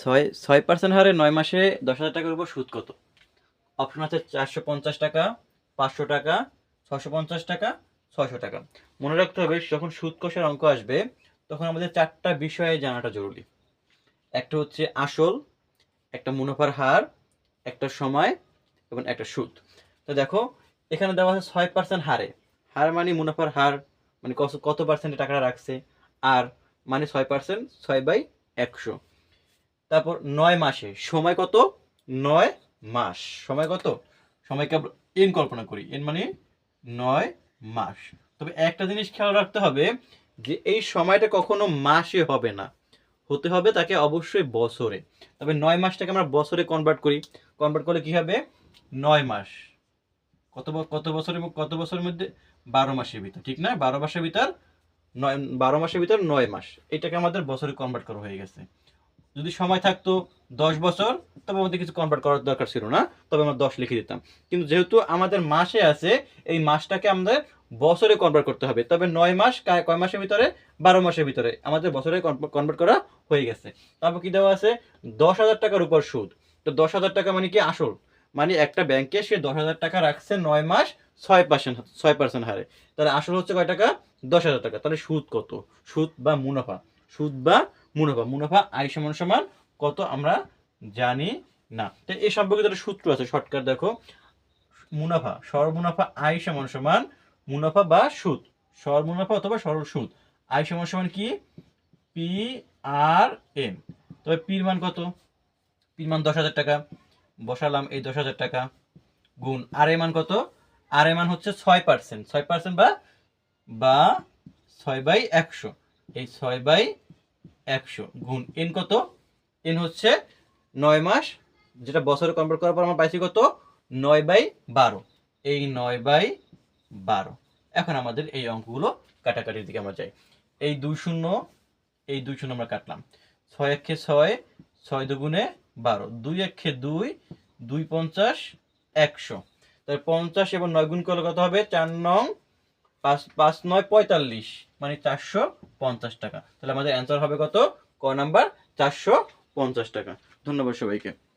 ছয় ছয় পার্সেন্ট হারে নয় মাসে দশ হাজার টাকার উপর সুদ কত? অপশন আছে চারশো পঞ্চাশ টাকা, পাঁচশো টাকা ছশো পঞ্চাশ টাকা, ছয়শো টাকা। মনে রাখতে হবে, যখন সুদ কষের অঙ্ক আসবে, তখন আমাদের চারটা বিষয়ে জানাটা জরুরি। একটা হচ্ছে আসল, একটা মুনাফার হার, একটা সময় এবং একটা সুদ। তো দেখো, এখানে দেওয়া আছে ছয় পার্সেন্ট হারে। হার মানে মুনাফার হার মানে কত পার্সেন্টে টাকাটা রাখছে, আর মানে ছয় পার্সেন্ট ছয় বাই একশো। তারপর নয় মাসে। সময় কত? নয় মাস। সময় কত? সময়কে আমরা এন কল্পনা করি। এন মানে নয় মাস। তবে একটা জিনিস খেয়াল রাখতে হবে যে এই সময়টা কখনো মাসে হবে না। হতে হবে তাকে অবশ্যই বছরে। তবে নয় মাসটাকে আমরা বছরে কনভার্ট করি। কনভার্ট করলে কি হবে? নয় মাস। কত কত বছরের কত বছরের মধ্যে? বারো মাসের ভিতর। ঠিক না? বারো মাসের ভিতর নয় বারো মাসের ভিতর নয় মাস। এটাকে আমাদের বছরে কনভার্ট করা হয়ে গেছে। যদি সময় থাকতো দশ বছর, তবে আমাদের কিছু কনভার্ট করার দরকার ছিল না, তবে আমরা দশ লিখে দিতাম। কিন্তু যেহেতু আমাদের মাসে আছে, এই মাসটাকে আমাদের বছরে কনভার্ট করতে হবে। তবে নয় মাস কয় মাসের ভিতরে? বারো মাসের ভিতরে। আমাদের বছরে কনভার্ট করা হয়ে গেছে। তারপর কি দেওয়া আছে? দশ হাজার টাকার উপর সুদ। তো দশ হাজার টাকা মানে কি? আসল। মানে একটা ব্যাংকে সে দশ হাজার টাকা রাখছে নয় মাস, ছয় পার্সেন্ট ছয় পার্সেন্ট হারে। তাহলে আসল হচ্ছে কয় টাকা? দশ হাজার টাকা। তাহলে সুদ কত? সুদ বা মুনাফা। সুদ বা মুনাফা মুনাফা আই সমান সমান কত আমরা জানি না। তো এই সম্পর্কিত একটা সূত্র আছে শর্টকাট দেখো। মুনাফা সর মুনাফা আই সমান সমান মুনাফা বা সুদ। সর মুনাফা অথবা সরল সুদ। আই সমান সমান কি? পি আর এন তবে পির মান কত? পির মান দশ হাজার টাকা। বসালাম এই দশ হাজার টাকা গুণ আর এর মান কত? আর এর মান হচ্ছে ছয় পার্সেন্ট ছয় পার্সেন্ট বা বা ছয় বাই একশো। এই ছয় বাই একশো গুণ এন কত? এন হচ্ছে নয় মাস, যেটা বছরে কনভার্ট করার পর আমরা পাইছি কত? নয় বাই বারো। এই নয় বাই বারো। এখন আমাদের এই অঙ্কগুলো কাটাকাটির দিকে আমরা যাই। এই দুই শূন্য, এই দুই শূন্য আমরা কাটলাম। ছয় একে ছয় ছয় দুগুণে বারো। দুই একে দুই দুই পঞ্চাশ, একশো। তাহলে পঞ্চাশ এবং নয় গুণ করলে কত হবে? চার নং পাঁচ পাঁচ নয় পঁয়তাল্লিশ। মানে চারশো পঞ্চাশ টাকা। তাহলে আমাদের অ্যান্সার হবে কত? ক নাম্বার চারশো পঞ্চাশ টাকা। ধন্যবাদ সবাইকে।